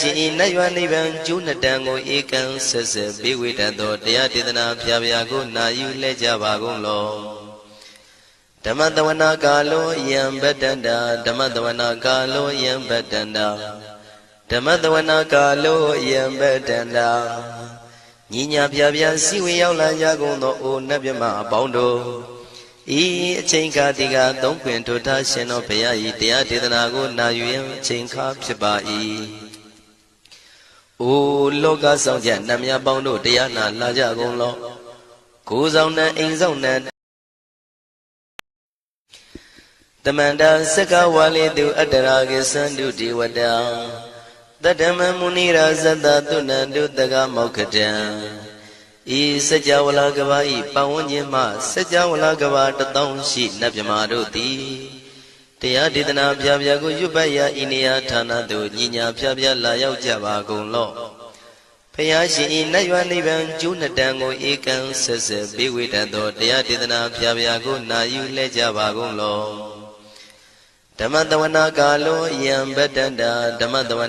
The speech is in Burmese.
ရှင်ဤနတ်ရွာနိဗ္ဗာန်ကျိုးနှစ်တန်ကိုဧကံဆက်ဆက်ဘေးဝိတတ်သောတရားဒေသနာဖျားဖျားကိုနာယူလဲကြပါကုန်လောဓမ္မတဝနာကာလောယံဗတ္တန္တာဓမ္မတဝနာကာလောယံဗတ္တန္တာဓမ္မတဝနာကာလောယံဗတ္တန္တာညီညာဖျားဖျားစီဝေရောက်လာကြကုန်သောအိုနတ်မြမအပေါင်းတို့ဤအချိန်ခါဒီကသုံးခွင်ထိုထားရှင်တော်ဘုရားဤတရားဒေသနာကိုနာယူရင်အချိန်ခါဖြစ်ပါ၏ အိုလောကဆောင်ကြနတ်မြတ်ပေါင်းတို့တရားနာလာကြကုန်လောကိုယ်ဆောင်နဲ့အိမ်ဆောင်နဲ့တမန္တာစကဝါလေတုအတ္တရာကိသန္တုဒီဝတံတတ္တမမုနိရာဇတသုဏန္တုတကမောက္ခတံဤစကြဝဠာကဘာဤပတ်ဝန်းကျင်မှစကြဝဠာကဘာတထောင်ရှိနတ်မြမာတို့သည် တရားဒေသနာပြပြကိုရွတ်ပတ်ရာဤနေရာဌာနသို့ညီညာပြပြလာရောက်ကြပါကုန်လော့ဖျားရှင်ဤနတ်ရွာနိဗ္ဗာန်ကျိုးနှစ်တန်ကိုဧကံဆက်ဆက်ဘေးဝိတတ်သောတရားဒေသနာပြပြကိုနာယူလဲကြပါကုန်လော့ဓမ္မတဝနာကာလောယံဗတ္တန္တာဓမ္မတဝ